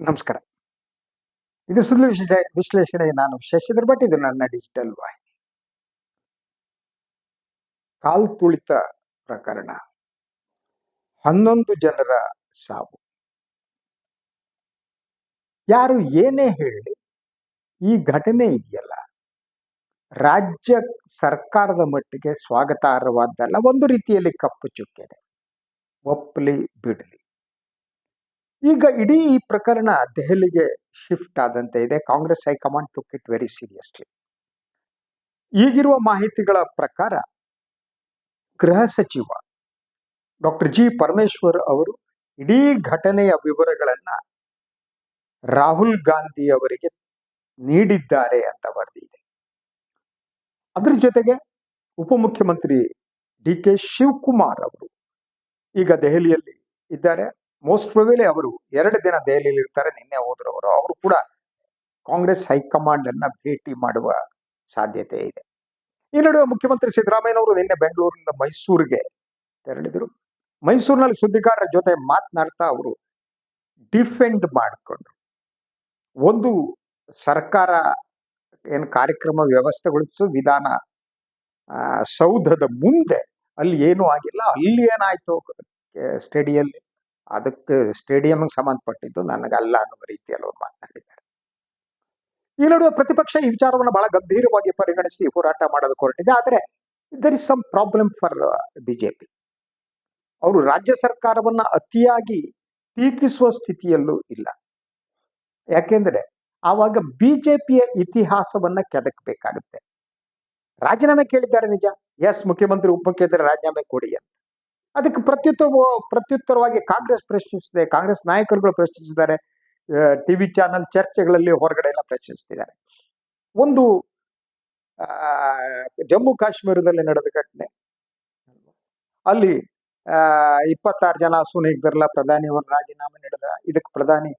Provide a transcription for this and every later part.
ನಮಸ್ಕಾರ. ಇದು ಸುಳ್ಳು ವಿಶ್ಲೇಷಣೆ ನಾನು ಶಶಿಧರ್ ಭಟ್ ಇದು ನನ್ನ ಡಿಜಿಟಲ್ ವಾಹಿನಿ. ಕಾಲ್ ತುಳಿತ ಪ್ರಕರಣ. ಹನ್ನೊಂದು ಜನರ ಸಾವು. ಯಾರು ಏನೇ ಹೇಳಿ, ಈ ಘಟನೆ ಇದೆಯಲ್ಲ. ರಾಜ್ಯ ಸರ್ಕಾರದ ಮಟ್ಟಿಗೆ ಸ್ವಾಗತಾರ್ಹವಾದ್ದಲ್ಲ, ಒಂದು ರೀತಿಯಲ್ಲಿ ಕಪ್ಪು ಚುಕ್ಕೆನೆ. ಒಪ್ಪಲಿ ಬಿಡಲಿ. ಈಗ ಇಡೀ ಈ ಪ್ರಕರಣ ದೆಹಲಿಗೆ ಶಿಫ್ಟ್ ಆದಂತೆ ಇದೆ. Congress high command took it very seriously ಈಗಿರುವ ಮಾಹಿತಿಗಳ ಪ್ರಕಾರ ಗೃಹ ಸಚಿವ ಡಾಕ್ಟರ್ ಜಿ ಪರಮೇಶ್ವರ್ ಅವರು ಇಡೀ ಘಟನೆಯ ವಿವರಗಳನ್ನ ರಾಹುಲ್ ಗಾಂಧಿ ಅವರಿಗೆ ನೀಡಿದ್ದಾರೆ ಅಂತ ವರದಿ ಇದೆ ಅದ್ರ ಜೊತೆಗೆ ಉಪಮುಖ್ಯಮಂತ್ರಿ ಡಿ ಕೆ ಶಿವಕುಮಾರ್ ಅವರು ಈಗ ದೆಹಲಿಯಲ್ಲಿ ಇದ್ದಾರೆ. ಮೋಸ್ಟ್ ಪ್ರೊಬೇಲಿ ಅವರು ಎರಡು ದಿನ ದೆಹಲಿಯಲ್ಲಿ ಇರ್ತಾರೆ, ನಿನ್ನೆ ಹೋದ್ರು ಅವರು ಅವರು ಕೂಡ ಕಾಂಗ್ರೆಸ್, ಹೈಕಮಾಂಡ್ ಅನ್ನ ಭೇಟಿ ಮಾಡುವ ಸಾಧ್ಯತೆ ಇದೆ. ಈ ನಡುವೆ ಮುಖ್ಯಮಂತ್ರಿ ಸಿದ್ದರಾಮಯ್ಯನವರು ನಿನ್ನೆ ಬೆಂಗಳೂರಿನಿಂದ ಮೈಸೂರಿಗೆ ತೆರಳಿದರು. ಮೈಸೂರಿನಲ್ಲಿ ಸುದ್ದಿಗಾರರ ಜೊತೆ ಮಾತನಾಡ್ತಾ ಅವರು ಡಿಫೆಂಡ್ ಮಾಡಿಕೊಂಡ್ರು. ಒಂದು ಸರ್ಕಾರ ಏನು ಕಾರ್ಯಕ್ರಮ ವ್ಯವಸ್ಥೆಗೊಳಿಸು ವಿಧಾನ ಸೌಧದ ಮುಂದೆ ಅಲ್ಲಿ ಏನೂ ಆಗಿಲ್ಲ. ಅಲ್ಲಿ ಏನಾಯ್ತು ಸ್ಟೇಡಿಯಲ್ಲಿ? ಅದಕ್ಕೆ ಸ್ಟೇಡಿಯಂಗೆ ಸಂಬಂಧಪಟ್ಟಿದ್ದು ನನಗಲ್ಲ ಅನ್ನುವ ರೀತಿಯಲ್ಲಿ ಅವರು ಮಾತನಾಡಿದ್ದಾರೆ. ಈ ನಡುವೆ ಪ್ರತಿಪಕ್ಷ ಈ ವಿಚಾರವನ್ನು ಬಹಳ ಗಂಭೀರವಾಗಿ ಪರಿಗಣಿಸಿ ಹೋರಾಟ ಮಾಡೋದಕ್ಕೆ ಹೊರಟಿದೆ ಆದರೆ there is some problem for BJP ಅವರು ರಾಜ್ಯ ಸರ್ಕಾರವನ್ನ ಅತಿಯಾಗಿ ಟೀಕಿಸುವ ಸ್ಥಿತಿಯಲ್ಲೂ ಇಲ್ಲ. ಯಾಕೆಂದ್ರೆ ಆವಾಗ ಬಿಜೆಪಿಯ ಇತಿಹಾಸವನ್ನ ಕೆದಕಬೇಕಾಗುತ್ತೆ. ರಾಜೀನಾಮೆ ಕೇಳಿದ್ದಾರೆ ನಿಜ. ಎಸ್ ಮುಖ್ಯಮಂತ್ರಿ ಉಪಮುಖ್ಯಮಂತ್ರಿ ರಾಜೀನಾಮೆ ಕೊಡಿ ಅಂತ. ಅದಕ್ಕೆ ಪ್ರತ್ಯುತ್ತರ ಪ್ರತ್ಯುತ್ತರವಾಗಿ ಕಾಂಗ್ರೆಸ್ ಪ್ರಶ್ನಿಸಿದೆ, ಕಾಂಗ್ರೆಸ್ ನಾಯಕರುಗಳು ಪ್ರಶ್ನಿಸಿದ್ದಾರೆ ಟಿವಿ ಚಾನೆಲ್ ಚರ್ಚೆಗಳಲ್ಲಿ ಹೊರಗಡೆ ಎಲ್ಲ ಪ್ರಶ್ನಿಸ್ತಿದ್ದಾರೆ. ಒಂದು ಜಮ್ಮು ಕಾಶ್ಮೀರದಲ್ಲಿ ನಡೆದ ಘಟನೆ. ಅಲ್ಲಿ ಇಪ್ಪತ್ತಾರು ಜನ ಸುನೀಗ್ದರ್ಲ ಪ್ರಧಾನಿ ಅವರು ರಾಜೀನಾಮೆ ನೀಡಿದ ಇದಕ್ಕೆ ಪ್ರಧಾನಿ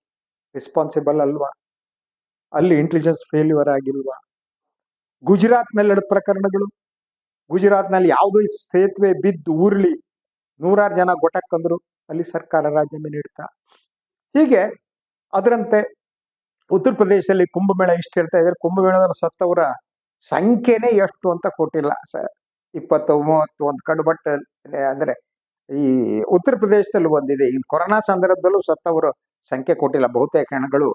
ರೆಸ್ಪಾನ್ಸಿಬಲ್ ಅಲ್ವಾ? ಅಲ್ಲಿ ಇಂಟೆಲಿಜೆನ್ಸ್ ಫೇಲ್ಯೂರ್ ಆಗಿಲ್ವಾ? ಗುಜರಾತ್ನಲ್ಲಿ ನಡೆದ ಪ್ರಕರಣಗಳು, ಗುಜರಾತ್ನಲ್ಲಿ ಯಾವುದೋ ಸೇತುವೆ ಬಿದ್ದು ಉರುಳಿ ನೂರಾರು ಜನ ಗೊಟಕ್ಕಂದ್ರು ಅಲ್ಲಿ ಸರ್ಕಾರ ರಾಜೀನಾಮೆ ನೀಡ್ತಾ ಹೀಗೆ ಅದರಂತೆ ಉತ್ತರ ಪ್ರದೇಶದಲ್ಲಿ ಕುಂಭಮೇಳ ಇಷ್ಟು ಹೇಳ್ತಾ ಇದ್ದಾರೆ ಕುಂಭಮೇಳದ ಸತ್ತವರ ಸಂಖ್ಯೆನೇ ಎಷ್ಟು ಅಂತ ಕೊಟ್ಟಿಲ್ಲ. ಸ ಇಪ್ಪತ್ತು ಮೂವತ್ತು ಒಂದು ಕಡು ಬಟ್ಟೆ ಅಂದ್ರೆ ಈ ಉತ್ತರ ಪ್ರದೇಶದಲ್ಲಿ ಒಂದಿದೆ. ಈ ಕೊರೋನಾ ಸಂದರ್ಭದಲ್ಲೂ ಸತ್ತವರ ಸಂಖ್ಯೆ ಕೊಟ್ಟಿಲ್ಲ. ಬಹುತೇಕ ಹೆಣಗಳು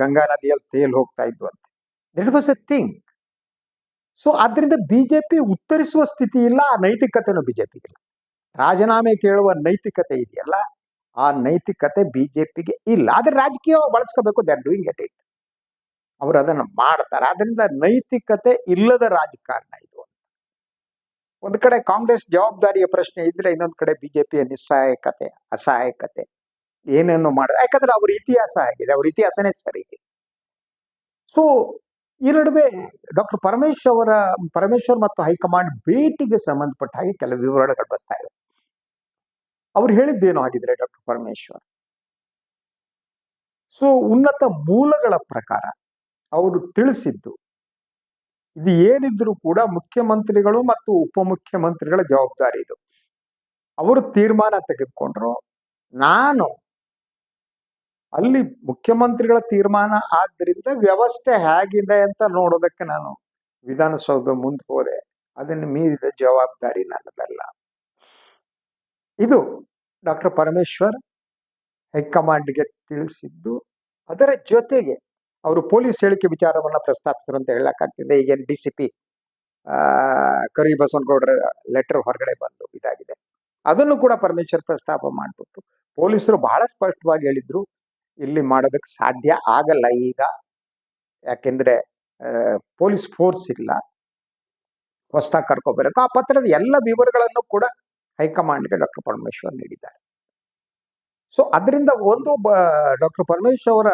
ಗಂಗಾ ನದಿಯಲ್ಲಿ ತೇಲು ಹೋಗ್ತಾ ಇದ್ವು ಅಂತ. That was a thing so ಆದ್ರಿಂದ ಬಿಜೆಪಿ ಉತ್ತರಿಸುವ ಸ್ಥಿತಿ ಇಲ್ಲ, ಆ ನೈತಿಕತೆನೂ ಬಿಜೆಪಿಗೆ ಇಲ್ಲ. ರಾಜೀನಾಮೆ ಕೇಳುವ ನೈತಿಕತೆ ಇದೆಯಲ್ಲ, ಆ ನೈತಿಕತೆ ಬಿಜೆಪಿಗೆ ಇಲ್ಲ. ಆದ್ರೆ ರಾಜಕೀಯ ಬಳಸ್ಕೋಬೇಕು they are doing at it ಅವರು ಅದನ್ನ ಮಾಡ್ತಾರೆ. ಆದ್ರಿಂದ ನೈತಿಕತೆ ಇಲ್ಲದ ರಾಜಕಾರಣ ಇದು ಒಂದ್ ಕಡೆ ಕಾಂಗ್ರೆಸ್ ಜವಾಬ್ದಾರಿಯ ಪ್ರಶ್ನೆ ಇದ್ರೆ ಇನ್ನೊಂದ್ ಕಡೆ ಬಿಜೆಪಿಯ ನಿಸ್ಸಹಾಯಕತೆ, ಅಸಹಾಯಕತೆ ಏನೇನು ಮಾಡ ಯಾಕಂದ್ರೆ ಅವ್ರ ಇತಿಹಾಸ ಆಗಿದೆ, ಅವ್ರ ಇತಿಹಾಸನೇ ಸರಿ. ಸೊ ಈ ನಡುವೆ ಡಾಕ್ಟರ್ ಪರಮೇಶ್ವರ, ಪರಮೇಶ್ವರ್ ಮತ್ತು ಹೈಕಮಾಂಡ್ ಭೇಟಿಗೆ ಸಂಬಂಧಪಟ್ಟ ಹಾಗೆ ಕೆಲವು ವಿವರಣೆಗಳು ಬರ್ತಾ ಇವೆ. ಅವ್ರು ಹೇಳಿದ್ದೇನು ಆಗಿದ್ರೆ ಡಾಕ್ಟರ್ ಪರಮೇಶ್ವರ್. ಸೊ ಉನ್ನತ ಮೂಲಗಳ ಪ್ರಕಾರ ಅವರು ತಿಳಿಸಿದ್ದು, ಇದು ಏನಿದ್ರು ಕೂಡ ಮುಖ್ಯಮಂತ್ರಿಗಳು ಮತ್ತು ಉಪಮುಖ್ಯಮಂತ್ರಿಗಳ ಜವಾಬ್ದಾರಿ ಇದು. ಅವರು ತೀರ್ಮಾನ ತೆಗೆದುಕೊಂಡ್ರು. ನಾನು ಅಲ್ಲಿ ಮುಖ್ಯಮಂತ್ರಿಗಳ ತೀರ್ಮಾನ ಆದ್ದರಿಂದ ವ್ಯವಸ್ಥೆ ಹೇಗಿದೆ ಅಂತ ನೋಡೋದಕ್ಕೆ ನಾನು ವಿಧಾನಸೌಧ ಮುಂದೆ ಹೋದೆ. ಅದನ್ನು ಮೀರಿದ ಜವಾಬ್ದಾರಿ ನನ್ನದಲ್ಲ. ಇದು ಡಾಕ್ಟರ್ ಪರಮೇಶ್ವರ್ ಹೈಕಮಾಂಡ್ಗೆ ತಿಳಿಸಿದ್ದು, ಅದರ ಜೊತೆಗೆ ಅವರು ಪೊಲೀಸ್ ಹೇಳಿಕೆ ವಿಚಾರವನ್ನ ಪ್ರಸ್ತಾಪಿಸಿದ್ರು ಅಂತ ಹೇಳಕ್ಕಾಗ್ತಿದೆ. ಈಗ ಡಿ ಸಿ ಪಿ ಕರಿ ಬಸವನಗೌಡರ ಲೆಟರ್ ಹೊರಗಡೆ ಬಂದು ಇದಾಗಿದೆ. ಅದನ್ನು ಕೂಡ ಪರಮೇಶ್ವರ್ ಪ್ರಸ್ತಾಪ ಮಾಡ್ಬಿಟ್ಟು ಪೊಲೀಸರು ಬಹಳ ಸ್ಪಷ್ಟವಾಗಿ ಹೇಳಿದ್ರು, ಇಲ್ಲಿ ಮಾಡೋದಕ್ಕೆ ಸಾಧ್ಯ ಆಗಲ್ಲ ಈಗ. ಯಾಕೆಂದ್ರೆ ಪೊಲೀಸ್ ಫೋರ್ಸ್ ಇಲ್ಲ. ಹೊಸದಾಗಿ ಕರ್ಕೊಬರಬೇಕು. ಆ ಪತ್ರದ ಎಲ್ಲ ವಿವರಗಳನ್ನು ಕೂಡ ಹೈಕಮಾಂಡ್ಗೆ ಡಾಕ್ಟರ್ ಪರಮೇಶ್ವರ್ ನೀಡಿದ್ದಾರೆ. ಸೊ ಅದರಿಂದ ಒಂದು ಡಾಕ್ಟರ್ ಪರಮೇಶ್ವರ್ ಅವರ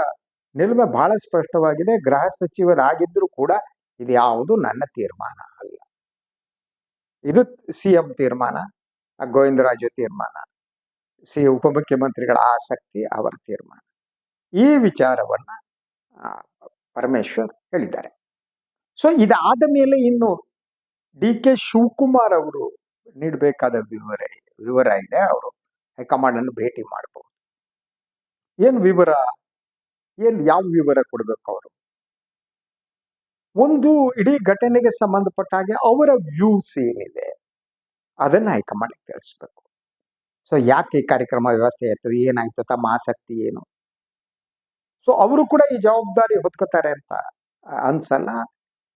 ನಿಲುಮೆ ಬಹಳ ಸ್ಪಷ್ಟವಾಗಿದೆ. ಗೃಹ ಸಚಿವರಾಗಿದ್ದರೂ ಕೂಡ ಇದು ಯಾವುದು ನನ್ನ ತೀರ್ಮಾನ ಅಲ್ಲ. ಇದು ಸಿ ಎಂ ತೀರ್ಮಾನ, ಗೋವಿಂದ ಗೋವಿಂದರಾಜು ತೀರ್ಮಾನ, ಸಿ ಉಪಮುಖ್ಯಮಂತ್ರಿಗಳ ಆಸಕ್ತಿ ಅವರ ತೀರ್ಮಾನ. ಈ ವಿಚಾರವನ್ನ ಪರಮೇಶ್ವರ್ ಹೇಳಿದ್ದಾರೆ. ಸೊ ಇದಾದ ಮೇಲೆ ಇನ್ನು ಡಿ ಕೆ ಶಿವಕುಮಾರ್ ಅವರು ನೀಡಬೇಕಾದ ವಿವರ ವಿವರ ಇದೆ. ಅವರು ಹೈಕಮಾಂಡ್ ಅನ್ನು ಭೇಟಿ ಮಾಡಬಹುದು. ಏನು ವಿವರ? ಏನ್ ಯಾವ ವಿವರ ಕೊಡ್ಬೇಕು ಅವರು? ಒಂದು ಇಡೀ ಘಟನೆಗೆ ಸಂಬಂಧಪಟ್ಟ ಹಾಗೆ ಅವರ ವ್ಯೂಸ್ ಏನಿದೆ, ಅದನ್ನ ಹೈಕಮಾಂಡ್ ತಿಳಿಸ್ಬೇಕು. ಸೊ ಯಾಕೆ ಈ ಕಾರ್ಯಕ್ರಮ ವ್ಯವಸ್ಥೆ ಆಯ್ತು? ಏನಾಯ್ತು? ತಮ್ಮ ಆಸಕ್ತಿ ಏನು? ಸೊ ಅವರು ಕೂಡ ಈ ಜವಾಬ್ದಾರಿ ಹೊತ್ಕೋತಾರೆ ಅಂತ ಅನ್ಸಲ್ಲ.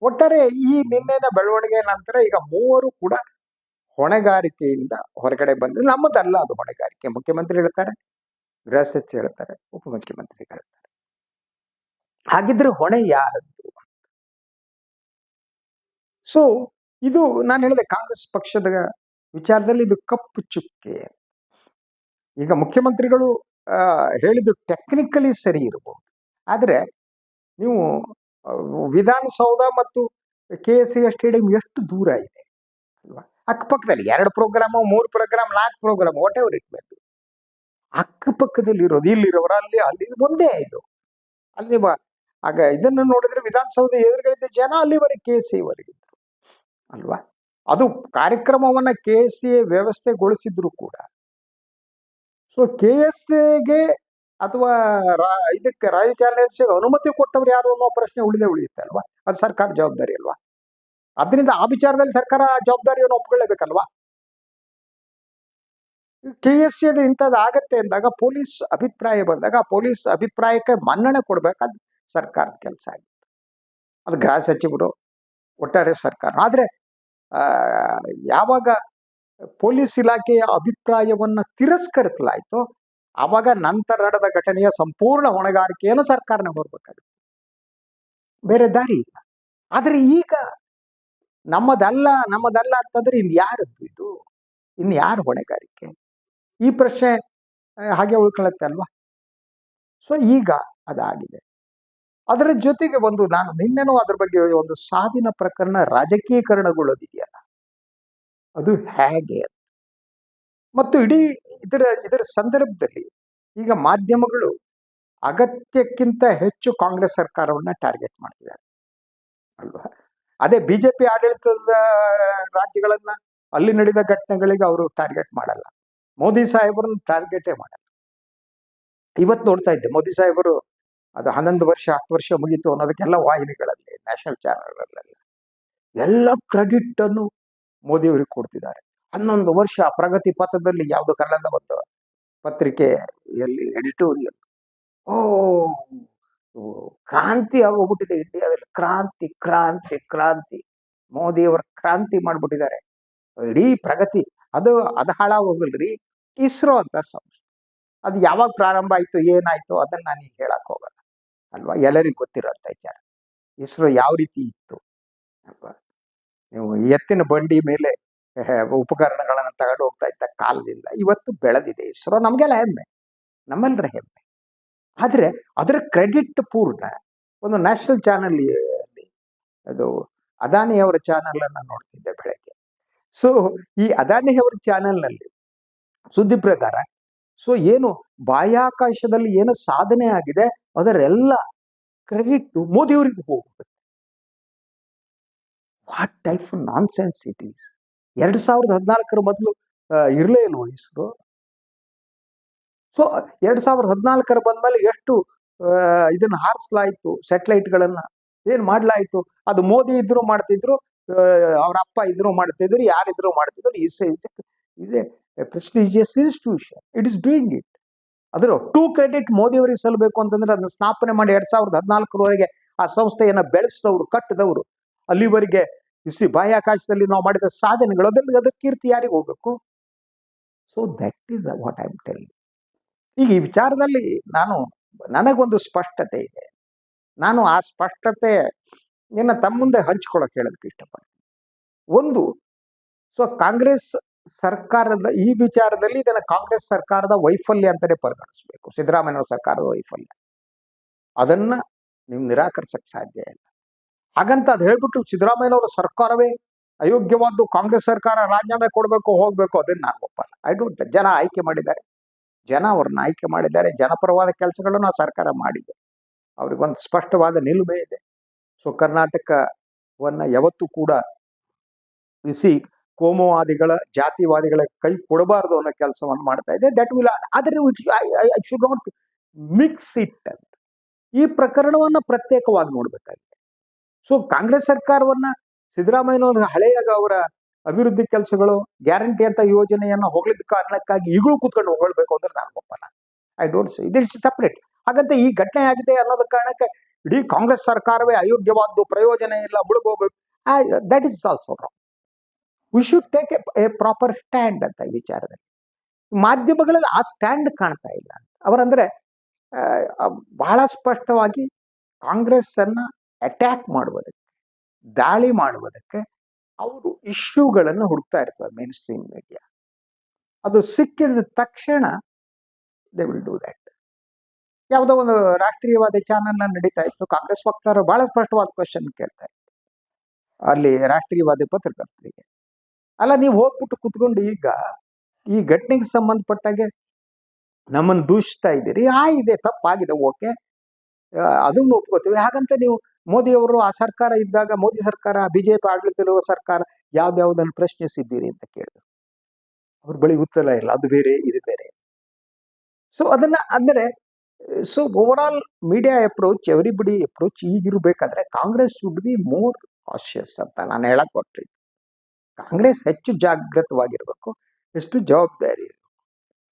ಒಟ್ಟಾರೆ ಈ ನಿನ್ನೆನ ಬೆಳವಣಿಗೆ ನಂತರ ಈಗ ಮೂವರು ಕೂಡ ಹೊಣೆಗಾರಿಕೆಯಿಂದ ಹೊರಗಡೆ ಬಂದು ನಮ್ಮದಲ್ಲ ಅದು ಹೊಣೆಗಾರಿಕೆ. ಮುಖ್ಯಮಂತ್ರಿ ಹೇಳ್ತಾರೆ, ಗೃಹ ಸಚಿವ ಹೇಳ್ತಾರೆ ಉಪಮುಖ್ಯಮಂತ್ರಿ ಹೇಳ್ತಾರೆ. ಹಾಗಿದ್ರೆ ಹೊಣೆ ಯಾರದ್ದು? ಸೊ ಇದು ನಾನು ಹೇಳಿದೆ ಕಾಂಗ್ರೆಸ್ ಪಕ್ಷದ ವಿಚಾರದಲ್ಲಿ ಇದು ಕಪ್ಪು ಚುಕ್ಕೆ ಈಗ ಮುಖ್ಯಮಂತ್ರಿಗಳು ಹೇಳಿದ್ದು ಟೆಕ್ನಿಕಲಿ ಸರಿ ಇರಬಹುದು ಆದ್ರೆ ನೀವು, ವಿಧಾನಸೌಧ ಮತ್ತು ಕೆ ಎಸ್ ಸಿ ಸ್ಟೇಡಿಯಂ ಎಷ್ಟು ದೂರ ಇದೆ? ಅಲ್ವಾ? ಅಕ್ಕಪಕ್ಕದಲ್ಲಿ ಎರಡು ಪ್ರೋಗ್ರಾಮು ಮೂರು ಪ್ರೋಗ್ರಾಮ್ ನಾಲ್ಕು ಪ್ರೋಗ್ರಾಮ್ ವಾಟ್ ಎವರ್ ಇಟ್ ಬೇಕು ಅಕ್ಕಪಕ್ಕದಲ್ಲಿ ಇರೋದು ಇಲ್ಲಿರೋರು, ಅಲ್ಲಿ ಅಲ್ಲಿ ಒಂದೇ ಇದು. ಅಲ್ಲಿ ಆಗ ಇದನ್ನು ನೋಡಿದ್ರೆ ವಿಧಾನಸೌಧ ಎದುರುಗಳಿದ್ದ ಜನ ಅಲ್ಲಿವರೆಗೆ ಕೆ ಸಿ ವರೆಗಿದ್ರು ಅಲ್ವಾ? ಅದು ಕಾರ್ಯಕ್ರಮವನ್ನ ಕೆ ಎಸ್ ಸಿ ವ್ಯವಸ್ಥೆಗೊಳಿಸಿದ್ರು ಕೂಡ. ಸೊ ಕೆ ಎಸ್ಗೆ ಅಥವಾ ಇದಕ್ಕೆ ರಾಯಲ್ ಅನುಮತಿ ಕೊಟ್ಟವ್ರು ಯಾರು ಅನ್ನೋ ಪ್ರಶ್ನೆ ಉಳಿದೇ ಉಳಿಯುತ್ತೆ ಅಲ್ವಾ? ಅದು ಸರ್ಕಾರ ಜವಾಬ್ದಾರಿ ಅಲ್ವಾ? ಅದರಿಂದ ಆ ವಿಚಾರದಲ್ಲಿ ಸರ್ಕಾರ ಜವಾಬ್ದಾರಿಯನ್ನು ಒಪ್ಕೊಳ್ಳೇಬೇಕಲ್ವಾ? ಕೆ ಎಸ್ ಸಿ ಇಂಥದ್ದು ಆಗತ್ತೆ ಅಂದಾಗ ಪೊಲೀಸ್ ಅಭಿಪ್ರಾಯ ಬಂದಾಗ ಪೊಲೀಸ್ ಅಭಿಪ್ರಾಯಕ್ಕೆ ಮನ್ನಣೆ ಕೊಡ್ಬೇಕಾದ್ ಸರ್ಕಾರದ ಕೆಲಸ ಆಗಿತ್ತು ಅದು ಗೃಹ ಸಚಿವರು ಒಟ್ಟಾರೆ ಸರ್ಕಾರ. ಆದ್ರೆ ಯಾವಾಗ ಪೊಲೀಸ್ ಇಲಾಖೆಯ ಅಭಿಪ್ರಾಯವನ್ನು ತಿರಸ್ಕರಿಸಲಾಯ್ತು, ಆವಾಗ ನಂತರ ನಡೆದ ಘಟನೆಯ ಸಂಪೂರ್ಣ ಹೊಣೆಗಾರಿಕೆಯನ್ನು ಸರ್ಕಾರನೇ ಹೊರಬೇಕಾಗುತ್ತೆ ಬೇರೆ ದಾರಿ ಇಲ್ಲ. ಆದ್ರೆ ಈಗ ನಮ್ಮದಲ್ಲ ನಮ್ಮದಲ್ಲ ಅಂತಂದ್ರೆ ಇನ್ ಯಾರದ್ದು ಇದು? ಇನ್ ಯಾರು ಹೊಣೆಗಾರಿಕೆ? ಈ ಪ್ರಶ್ನೆ ಹಾಗೆ ಉಳ್ಕೊಳತ್ತೆ ಅಲ್ವಾ? ಸೊ ಈಗ ಅದಾಗಿದೆ. ಅದರ ಜೊತೆಗೆ ಒಂದು ನಾನು ನಿನ್ನೆನೂ ಅದ್ರ ಬಗ್ಗೆ ಒಂದು ಸಾವಿನ ಪ್ರಕರಣ ರಾಜಕೀಯಕರಣಗೊಳ್ಳೋದಿದೆಯಲ್ಲ? ಅದು ಹೇಗೆ. ಮತ್ತು ಇಡೀ ಇದರ ಇದರ ಸಂದರ್ಭದಲ್ಲಿ ಈಗ ಮಾಧ್ಯಮಗಳು ಅಗತ್ಯಕ್ಕಿಂತ ಹೆಚ್ಚು ಕಾಂಗ್ರೆಸ್ ಸರ್ಕಾರವನ್ನ ಟಾರ್ಗೆಟ್ ಮಾಡ್ತಿದ್ದಾರೆ. ಅಲ್ವಾ? ಅದೇ ಬಿಜೆಪಿ ಆಡಳಿತದ ರಾಜ್ಯಗಳನ್ನ ಅಲ್ಲಿ ನಡೆದ ಘಟನೆಗಳಿಗೆ ಅವರು ಟಾರ್ಗೆಟ್ ಮಾಡಲ್ಲ. ಮೋದಿ ಸಾಹೇಬರನ್ನು ಟಾರ್ಗೆಟೇ ಮಾಡಲ್ಲ. ಇವತ್ತು ನೋಡ್ತಾ ಇದ್ದೆ ಮೋದಿ ಸಾಹೇಬರು ಅದು ಹನ್ನೊಂದು ವರ್ಷ ಹತ್ತು ವರ್ಷ ಮುಗೀತು ಅನ್ನೋದಕ್ಕೆಲ್ಲ ವಾಹಿನಿಗಳಲ್ಲಿ ನ್ಯಾಷನಲ್ ಚಾನಲ್ಗಳಲ್ಲೆಲ್ಲ ಎಲ್ಲ ಕ್ರೆಡಿಟ್ ಅನ್ನು ಮೋದಿ ಅವರಿಗೆ ಕೊಡ್ತಿದ್ದಾರೆ. ಹನ್ನೊಂದು ವರ್ಷ ಪ್ರಗತಿ ಪಥದಲ್ಲಿ ಯಾವುದು ಕನ್ನಡದ ಒಂದು ಪತ್ರಿಕೆಯಲ್ಲಿ ಎಡಿಟೋರಿಯಲ್ ಓ, ಕ್ರಾಂತಿ ಆಗೋಗ್ಬಿಟ್ಟಿದೆ ಇಂಡಿಯಾದಲ್ಲಿ. ಕ್ರಾಂತಿ ಕ್ರಾಂತಿ ಕ್ರಾಂತಿ. ಮೋದಿಯವರ ಕ್ರಾಂತಿ ಮಾಡ್ಬಿಟ್ಟಿದ್ದಾರೆ. ಇಡೀ ಪ್ರಗತಿ, ಅದು ಅದು ಹಾಳಾಗೋಗಲ್ರಿ. ಇಸ್ರೋ ಅಂತ ಸಂಸ್ಥೆ. ಅದು ಯಾವಾಗ ಪ್ರಾರಂಭ ಆಯ್ತು, ಏನಾಯ್ತು, ಅದನ್ನ ನಾನು ಈಗ ಹೇಳಕ್ ಹೋಗಲ್ಲ. ಅಲ್ವಾ? ಎಲ್ಲರಿಗೂ ಗೊತ್ತಿರೋಂಥ ವಿಚಾರ. ಇಸ್ರೋ ಯಾವ ರೀತಿ ಇತ್ತು? ಅಲ್ವಾ? ನೀವು ಎತ್ತಿನ ಬಂಡಿ ಮೇಲೆ ಉಪಕರಣಗಳನ್ನು ಉಪಕರಣಗಳನ್ನ ತಗೊಂಡು ಹೋಗ್ತಾ ಇದ್ದ ಕಾಲದಿಂದ ಇವತ್ತು ಬೆಳೆದಿದೆ ಇಸ್ರೋ. ನಮ್ಗೆಲ್ಲ ಹೆಮ್ಮೆ. ನಮ್ಮೆಲ್ಲರ ಹೆಮ್ಮೆ. ಆದ್ರೆ ಅದರ ಕ್ರೆಡಿಟ್ ಪೂರ್ಣ. ಒಂದು ನ್ಯಾಷನಲ್ ಚಾನಲ್ ಅಲ್ಲಿ ಅದು ಅದಾನಿ ಅವರ ಚಾನಲ್ ಅನ್ನ ನೋಡ್ತಿದ್ದೆ ಬೆಳಗ್ಗೆ. ಸೊ ಈ ಅದಾನಿ ಅವರ ಚಾನೆಲ್ನಲ್ಲಿ ಸುದ್ದಿ ಪ್ರಕಾರ ಸೊ ಏನು ಬಾಹ್ಯಾಕಾಶದಲ್ಲಿ ಏನು ಸಾಧನೆ ಆಗಿದೆ, ಅದರೆಲ್ಲ ಕ್ರೆಡಿಟ್ ಮೋದಿಯವರಿಗೆ ಹೋಗುತ್ತೆ what type nonsense it is ಎರಡ್ ಸಾವಿರದ ಹದಿನಾಲ್ಕರ ಮೊದಲು ಇರಲೇ ಇಲ್ವೋ ಇಸ್ರೋ? ಸೊ ಎರಡ್ ಸಾವಿರದ ಹದಿನಾಲ್ಕರ ಬಂದ್ಮೇಲೆ ಎಷ್ಟು ಇದನ್ನ ಹಾರಿಸಲಾಯ್ತು ಸ್ಯಾಟಲೈಟ್ಗಳನ್ನ ಏನ್ ಮಾಡ್ಲಾಯ್ತು? ಅದು ಮೋದಿ ಇದ್ರು ಮಾಡ್ತಿದ್ರು ಅವ್ರ ಅಪ್ಪ ಇದ್ರು ಮಾಡ್ತಿದ್ರು, ಯಾರಿದ್ರು ಮಾಡ್ತಿದ್ರು is is a prestigious institution it is doing it ಅದರ ಟೂ ಕ್ರೆಡಿಟ್ ಮೋದಿ ಅವರಿಗೆ ಸಲ್ಲಬೇಕು ಅಂತಂದ್ರೆ ಅದನ್ನ ಸ್ಥಾಪನೆ ಮಾಡಿ ಎರಡ್ ಸಾವಿರದ ಹದಿನಾಲ್ಕರವರೆಗೆ ಆ ಸಂಸ್ಥೆಯನ್ನ ಬೆಳೆಸಿದವರು, ಕಟ್ಟಿದವರು. ಅಲ್ಲಿವರೆಗೆ ಇಸಿ ಬಾಹ್ಯಾಕಾಶದಲ್ಲಿ ನಾವು ಮಾಡಿದ ಸಾಧನೆಗಳು, ಅದರಲ್ಲಿ ಅದರ ಕೀರ್ತಿ ಯಾರಿಗೆ ಹೋಗ್ಬೇಕು? So that is what I tell ಈಗ ಈ ವಿಚಾರದಲ್ಲಿ ನಾನು, ನನಗೊಂದು ಸ್ಪಷ್ಟತೆ ಇದೆ. ನಾನು ಆ ಸ್ಪಷ್ಟತೆ ನಿನ್ನ ತಮ್ಮ ಮುಂದೆ ಹಂಚ್ಕೊಳಕ್ ಹೇಳೋದಕ್ಕೆ ಇಷ್ಟಪಡ್ತೀನಿ. ಒಂದು, ಸೊ ಕಾಂಗ್ರೆಸ್ ಸರ್ಕಾರದ, ಈ ವಿಚಾರದಲ್ಲಿ ಇದನ್ನು ಕಾಂಗ್ರೆಸ್ ಸರ್ಕಾರದ ವೈಫಲ್ಯ ಅಂತಲೇ ಪರಿಗಣಿಸಬೇಕು. ಸಿದ್ದರಾಮಯ್ಯ ಸರ್ಕಾರದ ವೈಫಲ್ಯ. ಅದನ್ನ ನೀವು ನಿರಾಕರಿಸಕ್ಕೆ ಸಾಧ್ಯ ಇಲ್ಲ. ಹಾಗಂತ ಅದು ಹೇಳ್ಬಿಟ್ಟು ಸಿದ್ದರಾಮಯ್ಯನವರ ಸರ್ಕಾರವೇ ಅಯೋಗ್ಯವಾದ್ದು ಕಾಂಗ್ರೆಸ್ ಸರ್ಕಾರ ರಾಜೀನಾಮೆ ಕೊಡಬೇಕು, ಹೋಗ್ಬೇಕು, ಅದನ್ನ ನಾನು ಒಪ್ಪಲ್ಲ. ಐ ಡೋಂಟ್ ಜನ ಆಯ್ಕೆ ಮಾಡಿದ್ದಾರೆ. ಜನ ಅವ್ರನ್ನ ಆಯ್ಕೆ ಮಾಡಿದ್ದಾರೆ. ಜನಪರವಾದ ಕೆಲಸಗಳನ್ನು ಸರ್ಕಾರ ಮಾಡಿದೆ. ಅವ್ರಿಗೊಂದು ಸ್ಪಷ್ಟವಾದ ನಿಲುವೆ ಇದೆ. ಸೊ, ಕರ್ನಾಟಕವನ್ನ ಯಾವತ್ತೂ ಕೂಡ ಬಿಸಿ, ಕೋಮುವಾದಿಗಳ, ಜಾತಿವಾದಿಗಳ ಕೈ ಕೊಡಬಾರದು ಅನ್ನೋ ಕೆಲಸವನ್ನು ಮಾಡ್ತಾ ಇದೆ. ದಟ್ ವಿಲ್ ಆದರೆ I should not mix it ಅಂತ ಈ ಪ್ರಕರಣವನ್ನ ಪ್ರತ್ಯೇಕವಾಗಿ ನೋಡಬೇಕಾಗಿದೆ. ಸೊ ಕಾಂಗ್ರೆಸ್ ಸರ್ಕಾರವನ್ನ ಸಿದ್ದರಾಮಯ್ಯನವರ ಹಳೆಯಾಗ ಅವರ ಅಭಿವೃದ್ಧಿ ಕೆಲಸಗಳು ಗ್ಯಾರಂಟಿ ಅಂತ ಯೋಜನೆಯನ್ನ ಹೊಗಳಿದ ಕಾರಣಕ್ಕಾಗಿ ಈಗಲೂ ಕೂತ್ಕೊಂಡು ಹೋಗಬೇಕು ಅಂದ್ರೆ ನಾನು ಒಪ್ಪಲ್ಲ. I don't see it's separate ಹಾಗಂತ ಈ ಘಟನೆ ಆಗಿದೆ ಅನ್ನೋದ ಕಾರಣಕ್ಕೆ ಇಡೀ ಕಾಂಗ್ರೆಸ್ ಸರ್ಕಾರವೇ ಅಯೋಗ್ಯವಾದ್ದು ಪ್ರಯೋಜನ ಇಲ್ಲ ಮುಳುಗೋಗ್ಬೇಕು that is also wrong we should take a proper stand ಅಂತ ಈ ವಿಚಾರದಲ್ಲಿ. ಮಾಧ್ಯಮಗಳಲ್ಲಿ ಆ ಸ್ಟ್ಯಾಂಡ್ ಕಾಣ್ತಾ ಇಲ್ಲ ಅವರಂದ್ರೆ ಬಹಳ ಸ್ಪಷ್ಟವಾಗಿ ಕಾಂಗ್ರೆಸ್ ಅನ್ನ ಅಟ್ಯಾಕ್ ಮಾಡುವುದಕ್ಕೆ, ದಾಳಿ ಮಾಡುವುದಕ್ಕೆ ಅವರು ಇಶ್ಯೂಗಳನ್ನು ಹುಡುಕ್ತಾ ಇರ್ತಾರೆ ಮೇನ್ ಸ್ಟ್ರೀಮ್ ಮೀಡಿಯಾ. ಅದು ಸಿಕ್ಕಿದ ತಕ್ಷಣ ದೇ ವಿಲ್ ಡೂ ದಟ್. ಯಾವುದೋ ಒಂದು ರಾಷ್ಟ್ರೀಯವಾದಿ ಚಾನಲ್ ನಡೀತಾ ಇತ್ತು. ಕಾಂಗ್ರೆಸ್ ವಕ್ತಾರರು ಬಹಳ ಸ್ಪಷ್ಟವಾದ ಕ್ವಶನ್ ಕೇಳ್ತಾ ಇತ್ತು ಅಲ್ಲಿ ರಾಷ್ಟ್ರೀಯವಾದಿ ಪತ್ರಕರ್ತರಿಗೆ. ಅಲ್ಲ, ನೀವು ಹೋಗ್ಬಿಟ್ಟು ಕುತ್ಕೊಂಡು ಈಗ ಈ ಘಟನೆಗೆ ಸಂಬಂಧಪಟ್ಟಾಗೆ ನಮ್ಮನ್ನು ದೂಷಿಸ್ತಾ ಇದ್ದೀರಿ. ಆ ಇದೆ ತಪ್ಪಾಗಿದೆ, ಓಕೆ. ಅದನ್ನು ಒಪ್ಕೋತೀವಿ. ಹಾಗಂತ ನೀವು ಮೋದಿ ಅವರು ಆ ಸರ್ಕಾರ ಇದ್ದಾಗ ಮೋದಿ ಸರ್ಕಾರ, ಬಿಜೆಪಿ ಆಡಳಿತವಿರುವ ಸರ್ಕಾರ ಯಾವ್ದ್ಯಾವ್ದನ್ನು ಪ್ರಶ್ನಿಸಿದ್ದೀರಿ ಅಂತ ಕೇಳಿದ್ರು. ಅವ್ರ ಬಳಿ ಉತ್ತರ ಇಲ್ಲ, ಅದು ಬೇರೆ, ಇದು ಬೇರೆ. ಸೊ ಅದನ್ನ ಅಂದರೆ so over media approach everybody approach ಈಗಿರ್ಬೇಕಾದ್ರೆ Congress would be more cautious ಅಂತ ನಾನು ಹೇಳಕ್ ಹೊರಟಿದ್ದೆ ಕಾಂಗ್ರೆಸ್ ಹೆಚ್ಚು ಜಾಗೃತವಾಗಿರ್ಬೇಕು ಎಷ್ಟು ಜವಾಬ್ದಾರಿ.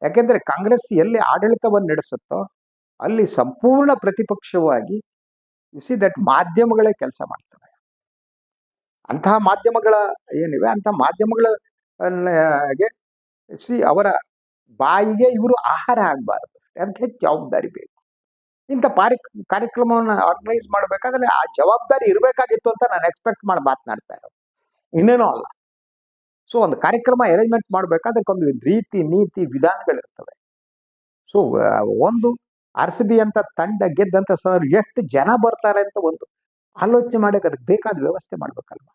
ಯಾಕೆಂದ್ರೆ ಕಾಂಗ್ರೆಸ್ ಎಲ್ಲಿ ಆಡಳಿತವನ್ನು ನಡೆಸುತ್ತೋ, ಅಲ್ಲಿ ಸಂಪೂರ್ಣ ಪ್ರತಿಪಕ್ಷವಾಗಿ ಯು ಸಿ ದಟ್ ಮಾಧ್ಯಮಗಳೇ ಕೆಲಸ ಮಾಡ್ತವೆ. ಅಂತಹ ಮಾಧ್ಯಮಗಳ ಏನಿವೆ ಅಂತಹ ಮಾಧ್ಯಮಗಳ ಸಿ ಅವರ ಬಾಯಿಗೆ ಇವರು ಆಹಾರ ಆಗಬಾರದು. ಅದಕ್ಕೆ ಹೆಚ್ಚು ಜವಾಬ್ದಾರಿ ಬೇಕು. ಇಂಥ ಪಾರಿ, ಕಾರ್ಯಕ್ರಮವನ್ನು ಆರ್ಗನೈಸ್ ಮಾಡಬೇಕಾದ್ರೆ ಆ ಜವಾಬ್ದಾರಿ ಇರಬೇಕಾಗಿತ್ತು ಅಂತ ನಾನು ಎಕ್ಸ್ಪೆಕ್ಟ್ ಮಾಡಿ ಮಾತನಾಡ್ತಾ ಇರೋದು. ಇನ್ನೇನೋ ಅಲ್ಲ. ಸೊ ಒಂದು ಕಾರ್ಯಕ್ರಮ ಅರೇಂಜ್ಮೆಂಟ್ ಮಾಡಬೇಕಾದ್ರೆ ಒಂದು ರೀತಿ, ನೀತಿ, ವಿಧಾನಗಳಿರ್ತವೆ. ಸೊ ಒಂದು ಆರ್ ಅಂತ ತಂಡ ಗೆದ್ದಂತ ಸರ್ ಎಷ್ಟು ಜನ ಬರ್ತಾರೆ ಅಂತ ಒಂದು ಆಲೋಚನೆ ಮಾಡಕ್ಕೆ ಅದಕ್ಕೆ ಬೇಕಾದ ವ್ಯವಸ್ಥೆ ಮಾಡ್ಬೇಕಲ್ವಾ?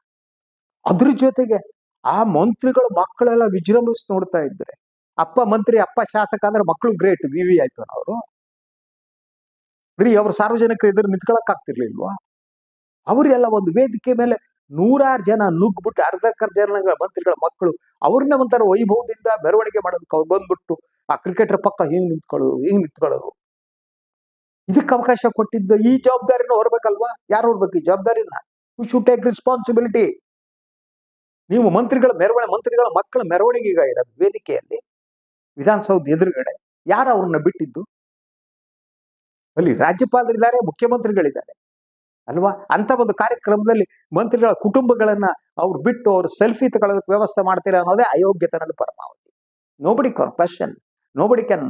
ಅದ್ರ ಜೊತೆಗೆ ಆ ಮಂತ್ರಿಗಳು ಮಕ್ಕಳೆಲ್ಲ ವಿಜೃಂಭಿಸಿ ನೋಡ್ತಾ ಇದ್ರೆ ಅಪ್ಪ ಮಂತ್ರಿ, ಅಪ್ಪ ಶಾಸಕ ಅಂದ್ರೆ ಮಕ್ಕಳು ಗ್ರೇಟ್ ವಿ ವಿ ಆಯ್ತು ಅವರು ರೀ ಅವ್ರ ಸಾರ್ವಜನಿಕರು ಎದುರು ನಿಂತ್ಕೊಳಕ್ ಆಗ್ತಿರ್ಲಿಲ್ವಾ? ಅವರೆಲ್ಲ ಒಂದು ವೇದಿಕೆ ಮೇಲೆ ನೂರಾರು ಜನ ನುಗ್ಬಿಟ್ಟು ಅರ್ಧಕ್ಕರ್ ಜನ ಮಂತ್ರಿಗಳ ಮಕ್ಕಳು ಅವ್ರನ್ನ ಒಂಥರ ವೈಭವದಿಂದ ಮೆರವಣಿಗೆ ಮಾಡೋದಕ್ಕೆ ಅವ್ರು ಬಂದ್ಬಿಟ್ಟು ಆ ಕ್ರಿಕೆಟರ್ ಪಕ್ಕ ಹಿಂಗ್ ನಿಂತ್ಕೊಳ್ಳೋದು ಹಿಂಗ್ ನಿಂತ್ಕೊಳ್ಳೋದು. ಇದಕ್ಕೆ ಅವಕಾಶ ಕೊಟ್ಟಿದ್ದು ಈ ಜವಾಬ್ದಾರಿನ ಹೊರಬೇಕಲ್ವಾ? ಯಾರು ಹೊರಬೇಕು ಈ ಜವಾಬ್ದಾರಿನ? ಯು ಶುಡ್ ಟೇಕ್ ರೆಸ್ಪಾನ್ಸಿಬಿಲಿಟಿ ನೀವು ಮಂತ್ರಿಗಳ ಮೆರವಣಿಗೆ, ಮಂತ್ರಿಗಳ ಮಕ್ಕಳ ಮೆರವಣಿಗೆ ಈಗ ಇರೋದು ವೇದಿಕೆಯಲ್ಲಿ ವಿಧಾನಸೌಧ ಎದುರುಗಡೆ. ಯಾರು ಅವ್ರನ್ನ ಬಿಟ್ಟಿದ್ದು? ಅಲ್ಲಿ ರಾಜ್ಯಪಾಲರಿದ್ದಾರೆ, ಮುಖ್ಯಮಂತ್ರಿಗಳಿದ್ದಾರೆ. ಅಲ್ವಾ? ಅಂತ ಒಂದು ಕಾರ್ಯಕ್ರಮದಲ್ಲಿ ಮಂತ್ರಿಗಳ ಕುಟುಂಬಗಳನ್ನ ಅವ್ರು ಬಿಟ್ಟು ಅವ್ರು ಸೆಲ್ಫಿ ತಗೊಳ್ಳೋದಕ್ಕೆ ವ್ಯವಸ್ಥೆ ಮಾಡ್ತೀರಾ ಅನ್ನೋದೇ ಅಯೋಗ್ಯತನದ ಪರಮಾವಧಿ. Nobody question nobody can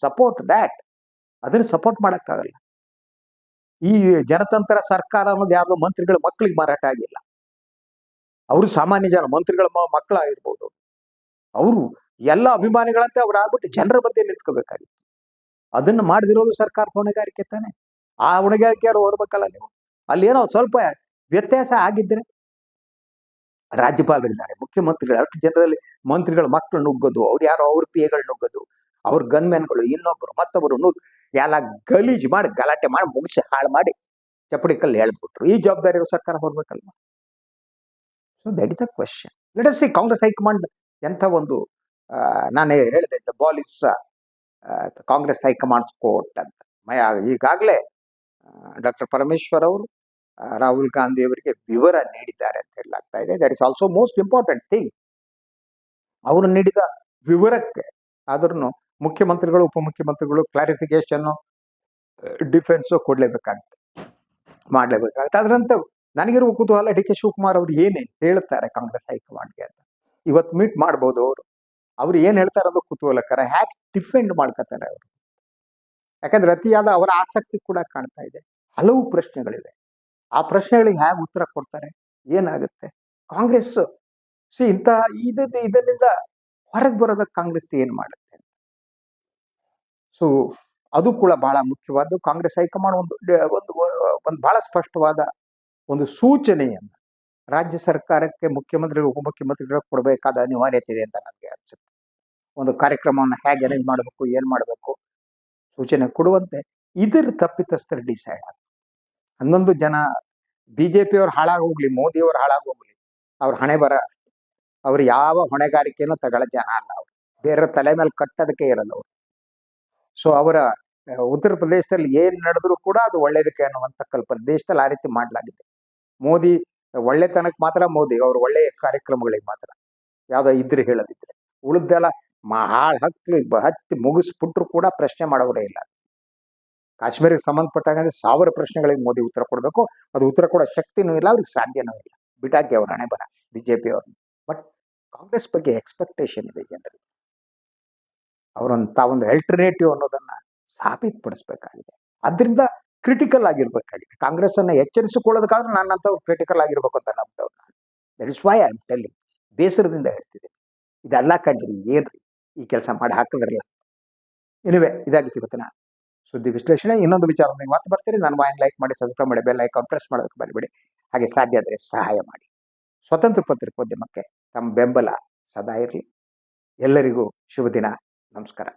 support that ಅದನ್ನ ಸಪೋರ್ಟ್ ಮಾಡಕ್ಕಾಗಲ್ಲ. ಈ ಜನತಂತ್ರ ಸರ್ಕಾರ ಅನ್ನೋದು ಯಾವ್ದೋ ಮಂತ್ರಿಗಳ ಮಕ್ಕಳಿಗೆ ಮಾರಾಟ ಆಗಿಲ್ಲ. ಅವರು ಸಾಮಾನ್ಯ ಜನ ಮಂತ್ರಿಗಳ ಮಕ್ಕಳಾಗಿರ್ಬೋದು. ಅವರು ಎಲ್ಲ ಅಭಿಮಾನಿಗಳಂತೆ ಅವ್ರು ಆಗ್ಬಿಟ್ಟು ಜನರ ಬಗ್ಗೆ ನಿಂತ್ಕೋಬೇಕಾಗಿತ್ತು. ಅದನ್ನ ಮಾಡದಿರೋದು ಸರ್ಕಾರದ ಹೊಣೆಗಾರಿಕೆ ತಾನೆ. ಆ ಹೊಣೆಗಾರಿಕೆ ಯಾರು ಹೊರಬೇಕಲ್ಲ ನೀವು. ಅಲ್ಲಿ ಏನೋ ಸ್ವಲ್ಪ ವ್ಯತ್ಯಾಸ ಆಗಿದ್ರೆ ರಾಜ್ಯಪಾಲರಿದ್ದಾರೆ, ಮುಖ್ಯಮಂತ್ರಿಗಳು, ಅಷ್ಟು ಜನರಲ್ಲಿ ಮಂತ್ರಿಗಳ ಮಕ್ಕಳು ನುಗ್ಗೋದು, ಅವ್ರು ಯಾರೋ ಅವ್ರ ಪಿ ಎಗಳು ನುಗ್ಗೋದು, ಅವ್ರ ಗನ್ಮ್ಯಾನ್ಗಳು ಇನ್ನೊಬ್ರು ಮತ್ತೊಬ್ಬರು ನುಗ್ ಎಲ್ಲ ಗಲೀಜು ಮಾಡಿ, ಗಲಾಟೆ ಮಾಡಿ ಮುಗಿಸಿ ಹಾಳು ಮಾಡಿ ಚಪ್ಪಡಿ ಕಲ್ಲು ಹೇಳ್ಬಿಟ್ರು ಈ ಜವಾಬ್ದಾರಿ ಸರ್ಕಾರ ಹೊರಬೇಕಲ್ವಾ so that is the question let see Congress high command ಎಂಥ ಒಂದು ನಾನೇ ಹೇಳಿದೆ the ball is Congress high command's court ಅಂತ. ಮಯ, ಈಗಾಗಲೇ ಡಾಕ್ಟರ್ ಪರಮೇಶ್ವರ್ ಅವರು ರಾಹುಲ್ ಗಾಂಧಿ ಅವರಿಗೆ ವಿವರ ನೀಡಿದ್ದಾರೆ ಅಂತ ಹೇಳಲಾಗ್ತಾ ಇದೆ. That is also most important thing ಅವರು ನೀಡಿದ ವಿವರಕ್ಕೆ ಆದ್ರೂ ಮುಖ್ಯಮಂತ್ರಿಗಳು, ಉಪಮುಖ್ಯಮಂತ್ರಿಗಳು ಕ್ಲಾರಿಫಿಕೇಶನ್ ಡಿಫೆನ್ಸ್ ಕೊಡ್ಲೇಬೇಕಾಗುತ್ತೆ. ಮಾಡಲೇಬೇಕಾಗುತ್ತೆ. ಅದರಂತೆ ನನಗಿರುವ ಕುತೂಹಲ ಡಿ ಕೆ ಶಿವಕುಮಾರ್ ಅವರು ಏನೇ ಹೇಳ್ತಾರೆ ಕಾಂಗ್ರೆಸ್ ಹೈಕಮಾಂಡ್ಗೆ ಅಂತ. ಇವತ್ತು ಮೀಟ್ ಮಾಡ್ಬೋದು ಅವರು. ಅವ್ರು ಏನು ಹೇಳ್ತಾರೆ ಅನ್ನೋ ಕುತೂಹಲಕರ. ಹ್ಯಾಕ್ ಡಿಫೆಂಡ್ ಮಾಡ್ಕೋತಾರೆ ಅವರು. ಯಾಕಂದ್ರೆ ಅತಿಯಾದ ಅವರ ಆಸಕ್ತಿ ಕೂಡ ಕಾಣ್ತಾ ಇದೆ. ಹಲವು ಪ್ರಶ್ನೆಗಳಿವೆ. ಆ ಪ್ರಶ್ನೆಗಳಿಗೆ ಹೇಗೆ ಉತ್ತರ ಕೊಡ್ತಾರೆ? ಏನಾಗುತ್ತೆ? ಕಾಂಗ್ರೆಸ್, ಸಿ ಇಂತಹ ಇದ ಇದರಿಂದ ಹೊರಗೆ ಬರೋದಕ್ಕೆ ಕಾಂಗ್ರೆಸ್ ಏನು ಮಾಡುತ್ತೆ? ಸೊ ಅದು ಕೂಡ ಬಹಳ ಮುಖ್ಯವಾದ್ದು. ಕಾಂಗ್ರೆಸ್ ಹೈಕಮಾಂಡ್ ಒಂದು ಒಂದು ಒಂದು ಬಹಳ ಸ್ಪಷ್ಟವಾದ ಒಂದು ಸೂಚನೆಯನ್ನ ರಾಜ್ಯ ಸರ್ಕಾರಕ್ಕೆ ಮುಖ್ಯಮಂತ್ರಿಗಳು ಉಪಮುಖ್ಯಮಂತ್ರಿಗಳು ಕೊಡಬೇಕಾದ ಅನಿವಾರ್ಯತೆ ಇದೆ ಅಂತ ನನಗೆ ಅನಿಸುತ್ತೆ. ಒಂದು ಕಾರ್ಯಕ್ರಮವನ್ನು ಹೇಗೆ ಅರೇಂಜ್ ಮಾಡಬೇಕು, ಏನ್ ಮಾಡಬೇಕು ಸೂಚನೆ ಕೊಡುವಂತೆ ಇದರ ತಪ್ಪಿತಸ್ಥರು ಡಿಸೈಡ್ ಆಗ ಹನ್ನೊಂದು ಜನ ಬಿಜೆಪಿಯವ್ರು ಹಾಳಾಗೋಗ್ಲಿ, ಮೋದಿಯವ್ರು ಹಾಳಾಗೋಗ್ಲಿ, ಅವ್ರ ಹಣೆ ಬರ, ಅವ್ರು ಯಾವ ಹೊಣೆಗಾರಿಕೆನೂ ತಗೊಳ್ಳೋ ಜನ ಅಲ್ಲ ಅವ್ರು. ಬೇರೆ ತಲೆ ಮೇಲೆ ಕಟ್ಟೋದಕ್ಕೆ ಇರಲ್ಲ ಅವ್ರು. ಸೊ ಅವರ ಉತ್ತರ ಪ್ರದೇಶದಲ್ಲಿ ಏನ್ ನಡೆದ್ರು ಕೂಡ ಅದು ಒಳ್ಳೇದಕ್ಕೆ ಅನ್ನುವಂಥ ಕಲ್ಪನೆ. ದೇಶದಲ್ಲಿ ಆ ರೀತಿ ಮಾಡಲಾಗಿದೆ. ಮೋದಿ, ಒಳ್ಳೆತನಕ್ಕೆ ಮಾತ್ರ ಮೋದಿ, ಅವ್ರ ಒಳ್ಳೆಯ ಕಾರ್ಯಕ್ರಮಗಳಿಗೆ ಮಾತ್ರ. ಯಾವ್ದೋ ಇದ್ರೆ ಹೇಳದಿದ್ರೆ. ಉಳಿದೆಲ್ಲ ಹಾಳ್ ಹಕ್ಕು ಹತ್ತಿ ಮುಗಿಸ್ಬಿಟ್ರು ಕೂಡ ಪ್ರಶ್ನೆ ಮಾಡೋರೇ ಇಲ್ಲ. ಕಾಶ್ಮೀರಕ್ಕೆ ಸಂಬಂಧಪಟ್ಟಾಗ ಸಾವಿರ ಪ್ರಶ್ನೆಗಳಿಗೆ ಮೋದಿ ಉತ್ತರ ಕೊಡಬೇಕು. ಅದು ಉತ್ತರ ಕೊಡೋ ಶಕ್ತಿನೂ ಇಲ್ಲ, ಅವ್ರಿಗೆ ಸಾಧ್ಯನೂ ಇಲ್ಲ. ಬಿಟಾಕಿ ಅವ್ರ ಹಣೆ ಬರ ಬಿಜೆಪಿ ಅವ್ರನ್ನ ಬಟ್ ಕಾಂಗ್ರೆಸ್ ಬಗ್ಗೆ ಎಕ್ಸ್ಪೆಕ್ಟೇಷನ್ ಇದೆ ಜನರಿಗೆ. ಅವರೊಂದು ತಾವೊಂದು ಅಲ್ಟರ್ನೇಟಿವ್ ಅನ್ನೋದನ್ನ ಸಾಬೀತುಪಡಿಸ್ಬೇಕಾಗಿದೆ. ಅದರಿಂದ ಕ್ರಿಟಿಕಲ್ ಆಗಿರ್ಬೇಕಾಗಿದೆ. ಕಾಂಗ್ರೆಸ್ ಅನ್ನ ಎಚ್ಚರಿಸಿಕೊಳ್ಳೋದಕ್ಕಾದ್ರೂ ನನ್ನಂತವ್ರು ಕ್ರಿಟಿಕಲ್ ಆಗಿರ್ಬೇಕು ಅಂತ ನಂಬಿದವ್ರು ನಾನು. That is why I am telling ಬೇಸರದಿಂದ ಹೇಳ್ತಿದ್ದೀನಿ. ಇದೆಲ್ಲ ಕಂಡ್ರಿ, ಏನ್ರಿ? ಈ ಕೆಲಸ ಮಾಡಿ ಹಾಕಿದ್ರಲ್ಲ. ಇನಿವೆ ಇದಾಗಿತ್ತು ಇವತ್ತಿನ ಸುದ್ದಿ ವಿಶ್ಲೇಷಣೆ. ಇನ್ನೊಂದು ವಿಚಾರದೊಂದಿಗೆ ಮತ್ತೆ ಬರ್ತೀರಿ ನಾನು ವಾಯಿನ್ ಲೈಕ್ ಮಾಡಿ ಸಬ್ಸ್ಕ್ರೈಬ್ ಮಾಡಿ ಬೆಲ್ ಐಕಾನ್ ಪ್ರೆಸ್ ಮಾಡೋದಕ್ಕೆ ಬರಬೇಡಿ. ಹಾಗೆ ಸಾಧ್ಯ ಆದರೆ ಸಹಾಯ ಮಾಡಿ. ಸ್ವತಂತ್ರ ಪತ್ರಿಕೋದ್ಯಮಕ್ಕೆ ತಮ್ಮ ಬೆಂಬಲ ಸದಾ ಇರಲಿ. ಎಲ್ಲರಿಗೂ ಶುಭ ದಿನ ನಮಸ್ಕಾರ.